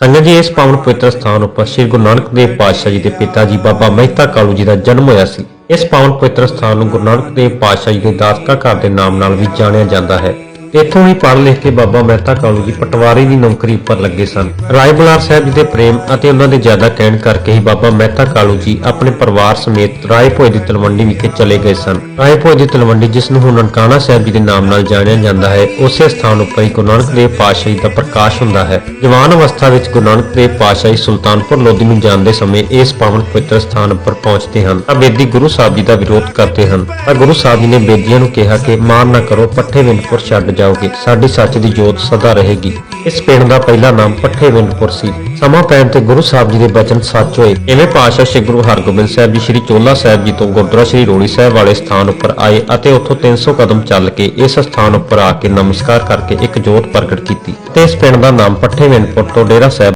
ਸੰਗਤ ਜੀ, ਇਸ ਪਾਵਨ ਪਵਿੱਤਰ ਸਥਾਨ ਉੱਪਰ ਸ੍ਰੀ ਗੁਰੂ ਨਾਨਕ ਦੇਵ ਪਾਤਸ਼ਾਹ ਜੀ ਦੇ ਪਿਤਾ ਜੀ, ਬਾਬਾ ਮਹਿਤਾ ਕਾਲੂ ਜੀ ਦਾ ਜਨਮ ਹੋਇਆ ਸੀ। ਇਸ ਪਾਵਨ ਪਵਿੱਤਰ ਸਥਾਨ ਨੂੰ ਗੁਰੂ ਨਾਨਕ ਦੇਵ ਪਾਤਸ਼ਾਹ ਜੀ ਦੇ ਦਾਸਕਾ ਘਰ ਦੇ ਨਾਮ ਨਾਲ ਵੀ ਜਾਣਿਆ ਜਾਂਦਾ ਹੈ। ਇੱਥੋਂ ਹੀ ਪੜ੍ਹ ਲਿਖ ਕੇ ਬਾਬਾ ਮਹਿਤਾ ਕਾਲੂ ਜੀ ਪਟਵਾਰੀ ਦੀ ਨੌਕਰੀ ਉੱਪਰ ਲੱਗੇ ਸਨ। ਰਾਏ ਬੁਲਾਰ ਸਾਹਿਬ ਜੀ ਦੇ ਪ੍ਰੇਮ ਅਤੇ ਉਹਨਾਂ ਦੇ ਜ਼ਿਆਦਾ ਕਹਿਣ ਕਰਕੇ ਹੀ ਬਾਬਾ ਮਹਿਤਾ ਕਾਲੂ ਜੀ ਆਪਣੇ ਪਰਿਵਾਰ ਸਮੇਤ ਰਾਏ ਭੋਏ ਦੀ ਤਲਵੰਡੀ ਵਿਖੇ ਚਲੇ ਗਏ ਸਨ। ਰਾਏ ਭੋਏ ਦੀ ਤਲਵੰਡੀ ਜਿਸ ਨੂੰ ਹੁਣ ਨਨਕਾਣਾ ਸਾਹਿਬ ਜੀ ਦੇ ਨਾਮ ਨਾਲ ਜਾਣਿਆ ਜਾਂਦਾ ਹੈ, ਉਸੇ ਸਥਾਨ ਉੱਪਰ ਹੀ ਗੁਰੂ ਨਾਨਕ ਦੇਵ ਪਾਤਸ਼ਾਹੀ ਦਾ ਪ੍ਰਕਾਸ਼ ਹੁੰਦਾ ਹੈ। ਜਵਾਨ ਅਵਸਥਾ ਵਿੱਚ ਗੁਰੂ ਨਾਨਕ ਦੇਵ ਪਾਤਸ਼ਾਹੀ ਸੁਲਤਾਨਪੁਰ ਲੋਧੀ ਨੂੰ ਜਾਂਦੇ ਸਮੇਂ ਇਸ ਪਾਵਨ ਪਵਿੱਤਰ ਸਥਾਨ ਉੱਪਰ ਪਹੁੰਚਦੇ ਹਨ ਤਾਂ ਬੇਦੀ ਗੁਰੂ ਸਾਹਿਬ ਜੀ ਦਾ ਵਿਰੋਧ ਕਰਦੇ ਹਨ। ਤਾਂ ਗੁਰੂ ਸਾਹਿਬ ਜੀ ਨੇ ਬੇਦੀਆਂ ਨੂੰ ਕਿਹਾ ਕਿ ਮਾਰ ਨਾ ਕਰੋ, ਪੱਠੇ ਵਿੰਦਪੁਰ ਛੱਡ ਜਾਓਗੇ, ਸਾਡੀ ਸੱਚ ਦੀ ਜੋਤ ਸਦਾ ਰਹੇਗੀ। ਇਸ ਪਿੰਡ ਦਾ ਪਹਿਲਾ ਨਾਮ ਪੱਠੇ ਵਿੰਦਪੁਰ ਸੀ। ਸਮਾਂ ਪੈਣ ਤੇ ਗੁਰੂ ਸਾਹਿਬ ਜੀ ਦੇ ਬਚਨ ਸੱਚ ਹੋਏ। ਇਵੇਂ ਪਾਤਸ਼ਾਹ ਸ੍ਰੀ ਗੁਰੂ ਹਰਗੋਬਿੰਦ ਸਾਹਿਬ ਜੀ, ਸ੍ਰੀ ਚੋਲਾ ਸਾਹਿਬ ਜੀ ਤੋਂ ਗੁਰਦੁਆਰਾ ਸ੍ਰੀ ਰੋੜੀ ਸਾਹਿਬ ਵਾਲੇ ਸਥਾਨ ਉੱਪਰ ਆਏ ਅਤੇ ਉੱਥੋਂ 300 ਕਦਮ ਚੱਲ ਕੇ ਇਸ ਸਥਾਨ ਉੱਪਰ ਆ ਕੇ ਨਮਸਕਾਰ ਕਰਕੇ ਇੱਕ ਜੋਤ ਪ੍ਰਗਟ ਕੀਤੀ। ਤੇ ਇਸ ਪਿੰਡ ਦਾ ਨਾਮ ਪੱਠੇ ਵਿੰਦਪੁਰ ਤੋਂ ਡੇਰਾ ਸਾਹਿਬ